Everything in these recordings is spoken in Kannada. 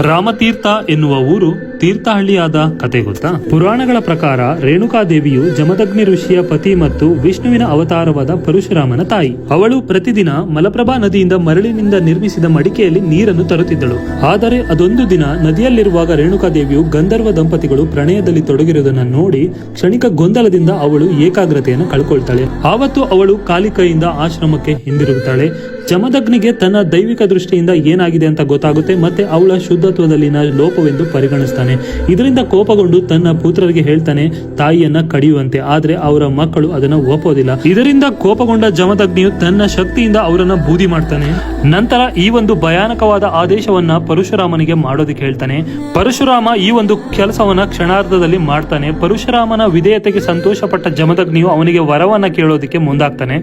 ರಾಮತೀರ್ಥ ಎನ್ನುವ ಊರು ತೀರ್ಥಹಳ್ಳಿಯಾದ ಕತೆ ಗೊತ್ತಾ ಪುರಾಣಗಳ ಪ್ರಕಾರ ರೇಣುಕಾದೇವಿಯು ಜಮದಗ್ನಿ ಋಷಿಯ ಪತಿ ಮತ್ತು ವಿಷ್ಣುವಿನ ಅವತಾರವಾದ ಪರಶುರಾಮನ ತಾಯಿ. ಅವಳು ಪ್ರತಿದಿನ ಮಲಪ್ರಭಾ ನದಿಯಿಂದ ಮರಳಿನಿಂದ ನಿರ್ಮಿಸಿದ ಮಡಿಕೆಯಲ್ಲಿ ನೀರನ್ನು ತರುತ್ತಿದ್ದಳು. ಆದರೆ ಅದೊಂದು ದಿನ ನದಿಯಲ್ಲಿರುವಾಗ ರೇಣುಕಾದೇವಿಯು ಗಂಧರ್ವ ದಂಪತಿಗಳು ಪ್ರಣಯದಲ್ಲಿ ತೊಡಗಿರುವುದನ್ನು ನೋಡಿ ಕ್ಷಣಿಕ ಗೊಂದಲದಿಂದ ಅವಳು ಏಕಾಗ್ರತೆಯನ್ನು ಕಳ್ಕೊಳ್ತಾಳೆ. ಆವತ್ತು ಅವಳು ಕಾಲಿಕೈಯಿಂದ ಆಶ್ರಮಕ್ಕೆ ಹಿಂದಿರುಗುತ್ತಾಳೆ. ಜಮದಗ್ನಿಗೆ ತನ್ನ ದೈವಿಕ ದೃಷ್ಟಿಯಿಂದ ಏನಾಗಿದೆ ಅಂತ ಗೊತ್ತಾಗುತ್ತೆ, ಮತ್ತೆ ಅವಳ ಶುದ್ಧತ್ವದಲ್ಲಿನ ಲೋಪವೆಂದು ಪರಿಗಣಿಸ್ತಾನೆ. ಇದರಿಂದ ಕೋಪಗೊಂಡು ತನ್ನ ಪುತ್ರರಿಗೆ ಹೇಳ್ತಾನೆ, ತಾಯಿಯನ್ನ ಕಡಿಯುವಂತೆ, ಆದ್ರೆ ಅವರ ಮಕ್ಕಳು ಅದನ್ನ ಒಪ್ಪೋದಿಲ್ಲ. ಇದರಿಂದ ಕೋಪಗೊಂಡ ಜಮದಗ್ನಿಯು ತನ್ನ ಶಕ್ತಿಯಿಂದ ಅವರನ್ನ ಬೂದಿ ಮಾಡ್ತಾನೆ. ನಂತರ ಈ ಒಂದು ಭಯಾನಕವಾದ ಆದೇಶವನ್ನ ಪರಶುರಾಮನಿಗೆ ಮಾಡೋದಕ್ಕೆ ಹೇಳ್ತಾನೆ. ಪರಶುರಾಮ ಈ ಒಂದು ಕೆಲಸವನ್ನ ಕ್ಷಣಾರ್ಧದಲ್ಲಿ ಮಾಡ್ತಾನೆ. ಪರಶುರಾಮನ ವಿಧೇಯತೆಗೆ ಸಂತೋಷಪಟ್ಟ ಜಮದಗ್ನಿಯು ಅವನಿಗೆ ವರವನ್ನ ಕೇಳೋದಕ್ಕೆ ಮುಂದಾಗ್ತಾನೆ.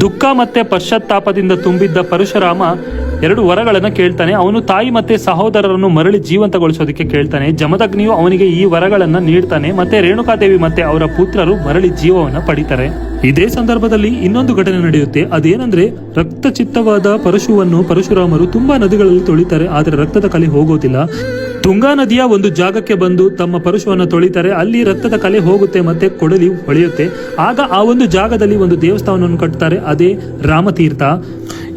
ದುಃಖ ಮತ್ತೆ ಪಶ್ಚಾತ್ತಾಪದಿಂದ ತುಂಬಿದ್ದ ಪರಶುರಾಮ ಎರಡು ವರಗಳನ್ನು ಕೇಳ್ತಾನೆ. ಅವನು ತಾಯಿ ಮತ್ತೆ ಸಹೋದರರನ್ನು ಮರಳಿ ಜೀವಂತಗೊಳಿಸೋದಕ್ಕೆ ಕೇಳ್ತಾನೆ. ಜಮದಗ್ನಿಯು ಅವನಿಗೆ ಈ ವರಗಳನ್ನ ನೀಡ್ತಾನೆ ಮತ್ತೆ ರೇಣುಕಾದೇವಿ ಮತ್ತೆ ಅವರ ಪುತ್ರರು ಮರಳಿ ಜೀವವನ್ನ ಪಡಿತಾರೆ. ಇದೇ ಸಂದರ್ಭದಲ್ಲಿ ಇನ್ನೊಂದು ಘಟನೆ ನಡೆಯುತ್ತೆ. ಅದೇನಂದ್ರೆ ರಕ್ತಚಿತ್ತವಾದ ಪರಶುವನ್ನು ಪರಶುರಾಮರು ತುಂಬಾ ನದಿಗಳಲ್ಲಿ ತೊಳಿತಾರೆ. ಆದರೆ ರಕ್ತದ ಕಲೆ ಹೋಗೋದಿಲ್ಲ. ತುಂಗಾ ನದಿಯ ಒಂದು ಜಾಗಕ್ಕೆ ಬಂದು ತಮ್ಮ ಪರಶುವನ್ನು ತೊಳಿತಾರೆ. ಅಲ್ಲಿ ರಕ್ತದ ಕಲೆ ಹೋಗುತ್ತೆ ಮತ್ತೆ ಕೊಡಲಿ ಹೊಳೆಯುತ್ತೆ. ಆಗ ಆ ಒಂದು ಜಾಗದಲ್ಲಿ ಒಂದು ದೇವಸ್ಥಾನವನ್ನು ಕಟ್ಟುತ್ತಾರೆ ಅದೇ ರಾಮತೀರ್ಥ.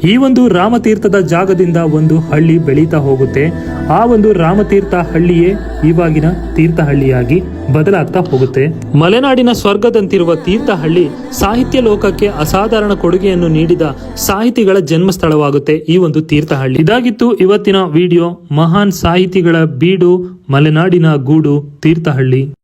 ಈ ಒಂದು ರಾಮತೀರ್ಥದ ಜಾಗದಿಂದ ಒಂದು ಹಳ್ಳಿ ಬೆಳೀತಾ ಹೋಗುತ್ತೆ. ಆ ಒಂದು ರಾಮತೀರ್ಥ ಹಳ್ಳಿಯೇ ಇವಾಗಿನ ತೀರ್ಥಹಳ್ಳಿಯಾಗಿ ಬದಲಾಗ್ತಾ ಹೋಗುತ್ತೆ. ಮಲೆನಾಡಿನ ಸ್ವರ್ಗದಂತಿರುವ ತೀರ್ಥಹಳ್ಳಿ ಸಾಹಿತ್ಯ ಲೋಕಕ್ಕೆ ಅಸಾಧಾರಣ ಕೊಡುಗೆಯನ್ನು ನೀಡಿದ ಸಾಹಿತಿಗಳ ಜನ್ಮಸ್ಥಳವಾಗುತ್ತೆ ಈ ಒಂದು ತೀರ್ಥಹಳ್ಳಿ. ಇದಾಗಿತ್ತು ಇವತ್ತಿನ ವಿಡಿಯೋ. ಮಹಾನ್ ಸಾಹಿತಿಗಳ ಬೀಡು, ಮಲೆನಾಡಿನ ಗೂಡು, ತೀರ್ಥಹಳ್ಳಿ.